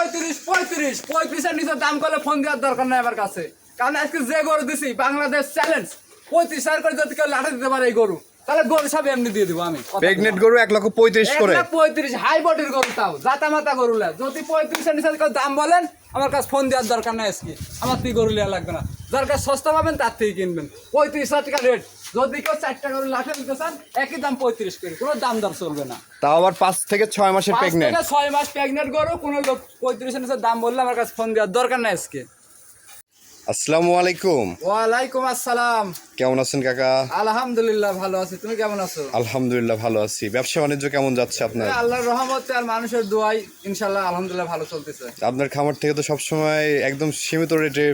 পঁয়ত্রিশ পঁয়ত্রিশ। পঁয়ত্রিশের নিচে দাম করলে ফোন দেওয়ার দরকার নাই আমার কাছে। কারণ আজকে যে গরু দিছি বাংলাদেশ চ্যালেঞ্জ পঁয়ত্রিশ হাজার করে যদি কেউ লাঠে দিতে পারে এই গরু তাহলে গরু সব এমনি দিয়ে দেবো আমি প্রেগনেন্ট গরু এক লক্ষ পঁয়ত্রিশ করে। পঁয়ত্রিশ হাই বডির গরু তাও জাতা মাতা গরু যদি পঁয়ত্রিশের নিচে কেউ দাম বলেন আমার কাছে ফোন দেওয়ার দরকার নাই আজকে। আমার তুই গরু নেওয়া লাগবে না। যার কাছে সস্তা পাবেন তার থেকে কিনবেন। পঁয়ত্রিশ হাজার টাকা রেট যদি কেউ চারটা গরু লাঠে দিতে চান একই দাম পঁয়ত্রিশ করে। কোনো দাম দাম চলবে না। তাও আবার পাঁচ থেকে ছয় মাসের প্রেগনেন্ট ছয় মাস প্রেগনেন্ট গরু কোনো লোক পঁয়ত্রিশ দাম বললে আমার কাছে ফোন দেওয়ার দরকার নাই আজকে। আসসালামু আলাইকুম। ওয়ালাইকুম আসসালাম। কেমন আছেন কাকা? আলহামদুলিল্লাহ ভালো আছি। তুমি কেমন আছো? আলহামদুলিল্লাহ ভালো আছি। ব্যবসা বাণিজ্য কেমন যাচ্ছে আপনার? আল্লাহর রহমতে আর মানুষের দোয়াই ইনশাল্লাহ আলহামদুলিল্লাহ ভালো চলতেছে। আপনার খামার থেকে তো সবসময় একদম সীমিত রেটে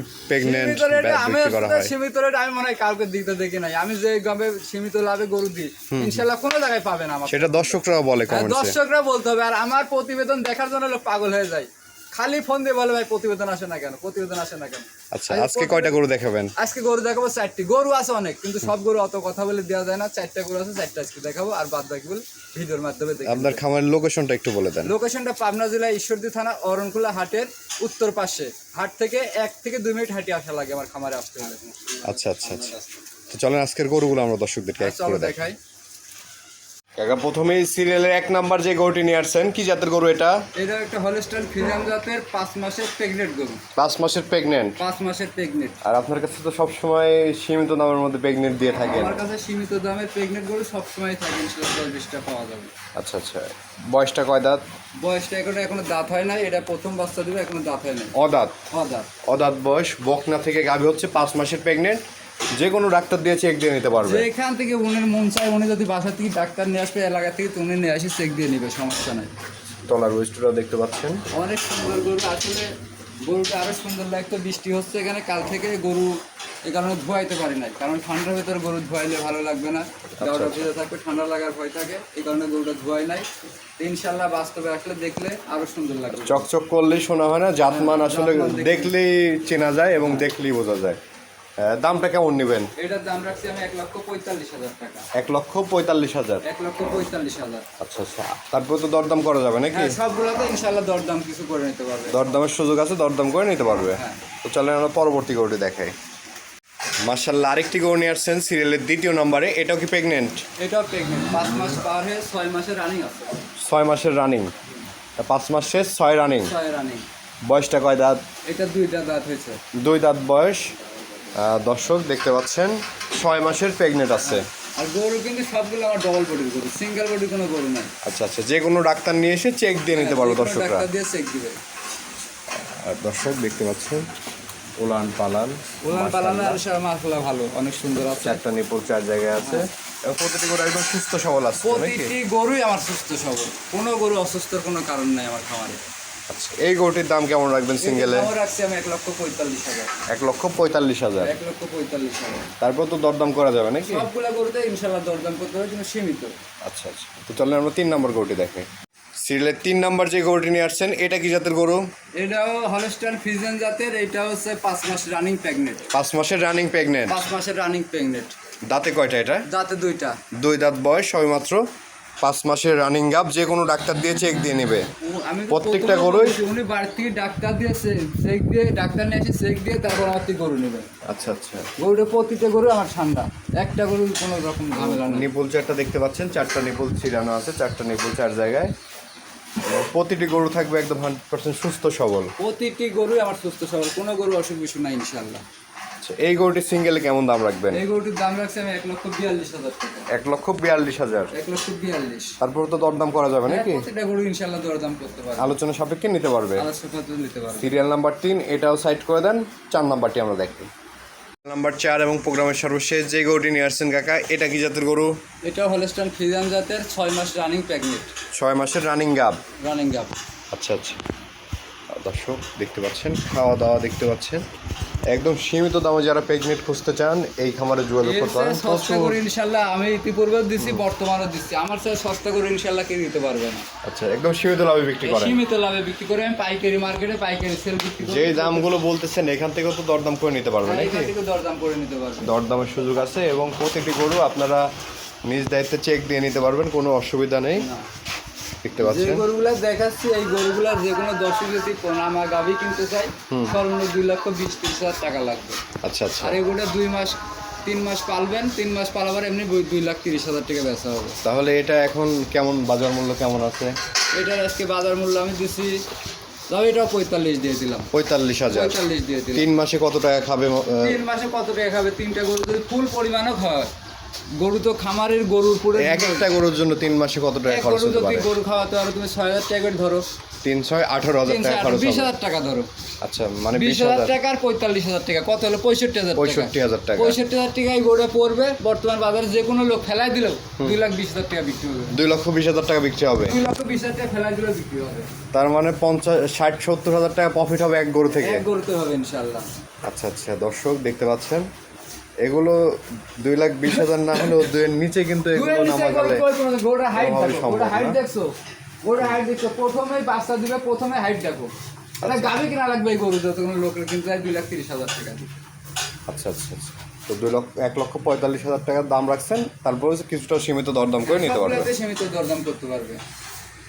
রেটে আমি হয়। সীমিত রেটে আমি মনে হয় কাউকে দিতে দেখি নাই। আমি যে গাবে সীমিত লাভে গরু দিই ইনশাল্লাহ কোনো জায়গায় পাবেন আমার সেটা দর্শকরাও বলে হ্যাঁ, কমেন্টসে দর্শকরা বলতে হবে। আর আমার প্রতিবেদন দেখার জন্য লোক পাগল হয়ে যায়। খালি ফোন দিয়ে বলে ভাই প্রতিবেদন আসে না কেন? প্রতিবেদন আসে না কেন? আচ্ছা আজকে কয়টা গরু দেখাবেন? আজকে গরু দেখাবো চারটি। গরু আছে অনেক কিন্তু সব গরু অত কথা বলে দেওয়া যায় না। চারটা গরু আছে চারটা আজকে দেখাবো আর বাদ বাকি বলে ভিডিওর মাধ্যমে দেখি আপনার খামারের লোকেশনটা একটু বলে দেন। লোকেশনটা পাবনা জেলা ঈশ্বরদী থানা অরণখোলা হাটের উত্তর পাশে। হাট থেকে এক থেকে দুই মিনিট হাঁটি আসা লাগে আমার খামারে আসতে হলে। আচ্ছা আচ্ছা আচ্ছা। তো চলেন আজকের গরুগুলো আমরা দর্শকদেরকে এক করে দেখাই। দেখাই। কাকা প্রথমেই সিরিয়ালের এক নাম্বার যে গরুটি নিয়ে আসছেন কি জাতের গরু এটা? এটা একটা হলস্টাইন ফিজিয়াম জাতের পাঁচ মাসের প্রেগনেন্ট গরু। পাঁচ মাসের প্রেগনেন্ট পাঁচ মাসের প্রেগনেন্ট আর আপনার কাছে তো সবসময় সীমিত দামের মধ্যে প্রেগনেন্ট দিয়ে থাকেন। আমার কাছে সীমিত দামের প্রেগনেন্ট গরু সবসময় থাকে বিশটা পাওয়া যাবে। আচ্ছা আচ্ছা। বয়সটা কয় দাঁত? বয়সটা এখনও এখনও দাঁত হয় নাই এটা প্রথম বাচ্চা দিবে এখনও দাঁত হয় নাই। অদাঁত? অদাঁত। অদাঁত বয়স বকনা থেকে গাভী হচ্ছে পাঁচ মাসের প্রেগনেন্ট যে কোনো ডাক্তার দিয়ে চেক দিয়ে নিতে পারবে। এখান থেকে উনির মন চায় উনি যদি বাসা থেকে ডাক্তার নিয়ে আসবে এলাকা থেকে তো উনি নিয়ে আসি চেক দিয়ে নিবে সমস্যা নাই। তলার ওয়েস্টটাও দেখতে পাচ্ছেন। অনেক সুন্দর গরু আসলে গরুটা আরও সুন্দর লাগতো বৃষ্টি হচ্ছে এখানে কাল থেকে গরু এই কারণে ধোয়াইতে পারি নাই কারণ ঠান্ডার ভিতরে গরু ধোয়াইলে ভালো লাগবে না। দেওয়াটা ভিজে থাকবে ঠান্ডা লাগার ভয় থাকে এই কারণে গরুটা ধোয়াই নাই। ইনশাল্লাহ বাস্তবে আসলে দেখলে আরও সুন্দর লাগবে। চকচক করলেই শোনা হয় না জাতমান আসলে দেখলেই চেনা যায় এবং দেখলেই বোঝা যায়। দামটা কেমন নেবেন? এটার দাম রাখছি আমি এক লক্ষ পঁয়তাল্লিশ হাজার টাকা। এক লক্ষ পঁয়তাল্লিশ হাজার। এক লক্ষ পঁয়তাল্লিশ হাজার। আচ্ছা আচ্ছা। তারপর তো দরদাম করা যাবে নাকি? হ্যাঁ সবগুলোতে ইনশাল্লাহ দরদাম কিছু করে নিতে পারবে। দরদামের সুযোগ আছে দরদাম করে নিতে পারবে। হ্যাঁ। তো চলেন আমরা পরবর্তী গরুটি দেখাই। মার্শাল্লাহ আরেকটি গরু নিয়ে আসছেন সিরিয়ালের দ্বিতীয় নম্বরে। এটাও কি প্রেগনেন্ট এটাও প্রেগনেন্ট পাঁচ মাস পার হয়ে ছয় মাসের রানিং আছে। ছয় মাসের রানিং পাঁচ মাস শেষ ছয় রানিং ছয় রানিং বয়সটা কয় দাঁত? এটা দুইটা দাঁত হয়েছে। দুই দাঁত বয়স। দর্শক দেখতে পাচ্ছেন ছয় মাসের প্রেগনেন্ট আছে। আর গরু কিন্তু সবগুলো আমার ডবল বডির গরু সিঙ্গেল বডি কোনো গরু নাই। আচ্ছা আচ্ছা যে কোনো ডাক্তার নিয়ে এসে চেক দিয়ে নিতে পারব দর্শকরা। ডাক্তার দিয়ে চেক দিবে। আর দর্শক দেখতে পাচ্ছেন উলান পালান ওলান পালানো আর সব মাসলা ভালো অনেক সুন্দর আছে। চারটা নিপুর চার জায়গায় আছে। প্রতিটি গরু একদম সুস্থ সবল আছে প্রতিটি গরুই আমার সুস্থ সবল। কোনো গরু অসুস্থর কোনো কারণ নাই আমার খামারে। আচ্ছা এই গরুটির দাম কেমন রাখবেন সিঙ্গেলে? রাখছি আমি এক লক্ষ পঁয়তাল্লিশ হাজার। এক লক্ষ পঁয়তাল্লিশ হাজার। এক লক্ষ পঁয়তাল্লিশ হাজার। তারপর তো দরদাম করা যাবে নাকি? সবগুলা গরুতে ইনশাল্লাহ দরদাম করতে হবে কিন্তু সীমিত। আচ্ছা আচ্ছা। তো চলেন আমরা তিন নম্বর গরুটি দেখাই সিরিয়ালের তিন নম্বর যে গরুটি নিয়ে আসছেন এটা কি জাতের গরু? এটাও হলস্টাইন ফিজিয়ান জাতের এটা হচ্ছে পাঁচ মাস রানিং প্রেগনেন্ট। পাঁচ মাসের রানিং প্রেগনেন্ট। পাঁচ মাসের রানিং প্রেগনেন্ট। দাঁতে কয়টা এটা? দাঁতে দুইটা। দুই দাঁত বয়স সবেমাত্র পাঁচ মাসের রানিং গাপ যে কোনো ডাক্তার দিয়ে চেক দিয়ে নেবে। প্রত্যেকটা গরুই- উনি বাড়ি থেকে ডাক্তার দিয়ে চেক দিয়ে ডাক্তার নিয়ে এসে চেক দিয়ে তারপর আমার থেকে গরু নেবে। আচ্ছা আচ্ছা। গরুটা প্রতিটা গরু আমার ঠান্ডা। একটা গরু কোনো রকম ঝামেলা নেই। নিপুল চারটা দেখতে পাচ্ছেন চারটা নিপুল ছিড়ানো আছে চারটা নিপুল চার জায়গায়। প্রতিটি গরু থাকবে একদম হান্ড্রেড পার্সেন্ট সুস্থ সবল। প্রতিটি গরুই আমার সুস্থ সবল কোনো গরু অসুখ বিসুখ নাই ইনশাল্লাহ আচ্ছা এই গরুটি সিঙ্গেলে কেমন দাম রাখবেন? এই গরুটির দাম রাখছি আমি এক লক্ষ বিয়াল্লিশ হাজার টাকা। এক লক্ষ বিয়াল্লিশ হাজার। এক লক্ষ বিয়াল্লিশ। তারপর তো দরদাম করা যাবে হ্যাঁ, নাকি প্রতিটা গরু ইনশাল্লাহ দরদাম করতে পারবে। আলোচনা সাপেক্ষে নিতে পারবে। আলোচনা নিতে পারবে। সিরিয়াল নাম্বার তিন এটাও সাইড করে দেন চার নাম্বারটি আমরা দেখি। নাম্বার চার এবং প্রোগ্রামের সর্বশেষ যে গরুটি নিয়ে আসছেন কাকা এটা কি জাতের গরু? এটা হলস্টান ফিজিয়ান জাতের ছয় মাস রানিং প্রেগনেন্ট। ছয় মাসের রানিং গাব রানিং গাব আচ্ছা আচ্ছা। দর্শক দেখতে পাচ্ছেন খাওয়া দাওয়া দেখতে পাচ্ছেন। একদম সীমিত দামে যারা প্রেগনেন্ট খুঁজতে চান এই খামারে এর করতে পারেন। সস্তা করে ইনশাল্লাহ আমি ইতিপূর্বেও দিচ্ছি বর্তমানেও দিচ্ছি আমার চেয়ে সস্তা করে ইনশাল্লাহ কেউ দিতে পারবে না। আচ্ছা একদম সীমিত লাভে বিক্রি করেন। সীমিত লাভে বিক্রি করে আমি পাইকারি মার্কেটে পাইকারি সেল বিক্রি করি যে দামগুলো বলতেছেন এখান থেকেও তো দরদাম করে নিতে পারবেন হ্যাঁ, এখান থেকে দরদাম করে নিতে পারবেন দরদামের সুযোগ আছে এবং প্রতিটি গরু আপনারা নিজ দায়িত্বে চেক দিয়ে নিতে পারবেন কোনো অসুবিধা নেই। দেখতে যে পাচ্ছেন গরুগুলা দেখাচ্ছি এই গরুগুলার যে কোনো দর্শক যদি নামা গাভি কিনতে চাই সর্বনিম্ন দুই লক্ষ বিশ তিরিশ হাজার টাকা লাগবে। আচ্ছা আচ্ছা। আর এগুলো দুই মাস তিন মাস পালবেন তিন মাস পালাবার এমনি দুই লাখ তিরিশ হাজার টাকা বেচা হবে। তাহলে এটা এখন কেমন বাজার মূল্য কেমন আছে? এটার আজকে বাজার মূল্য আমি দিচ্ছি যাও এটাও পঁয়তাল্লিশ দিয়ে দিলাম। পঁয়তাল্লিশ হাজার। পঁয়তাল্লিশ দিয়ে দিলাম। তিন মাসে কত টাকা খাবে তিন মাসে কত টাকা খাবে? তিনটা গরু যদি ফুল পরিমাণও খাওয়ায় গরু তো খামারের গরুর পুরো এক একটা গরুর জন্য তিন মাসে কত টাকা খরচ গরু হতে যদি পারে? গরু খাওয়াতে পারো তুমি ছয় হাজার টাকা করে ধরো। তিন ছয় আঠারো হাজার টাকা খরচ বিশ হাজার টাকা ধরো। আচ্ছা মানে বিশ হাজার টাকা আর পঁয়তাল্লিশ হাজার টাকা। কত হলো? পঁয়ষট্টি হাজার টাকা। পঁয়ষট্টি হাজার টাকা। পঁয়ষট্টি হাজার টাকায় গরুটা পড়বে বর্তমান বাজারে যে কোনো লোক ফেলাই দিলেও দুই লাখ বিশ হাজার টাকা বিক্রি হবে। দুই লক্ষ বিশ হাজার টাকা বিক্রি হবে। দুই লক্ষ বিশ হাজার টাকা ফেলাই দিলেও বিক্রি হবে। তার মানে পঞ্চাশ ষাট সত্তর হাজার টাকা প্রফিট হবে এক গরু থেকে। এক গরুতে হবে ইনশাল্লাহ আচ্ছা আচ্ছা দর্শক দেখতে পাচ্ছেন এগুলো দুই লাখ বিশ হাজার না হলেও দুইয়ের নিচে কিন্তু এগুলো নামা গেলে কই হাইট দেখো সম্ভব হাইট দেখছ? গরুটার হাইট দেখছ? প্রথমেই বাচ্চা দিবে প্রথমে হাইট দেখো। এটা গাভি কিনা লাগবে এই গরু যত কোনো লোকের কিন্তু দুই লাখ তিরিশ হাজার টাকা আচ্ছা আচ্ছা আচ্ছা। তো দুই লক্ষ এক লক্ষ পঁয়তাল্লিশ হাজার টাকার দাম রাখছেন তারপরে কিছুটা সীমিত দরদাম করে নিতে পারবে। সীমিত দরদাম করতে পারবে।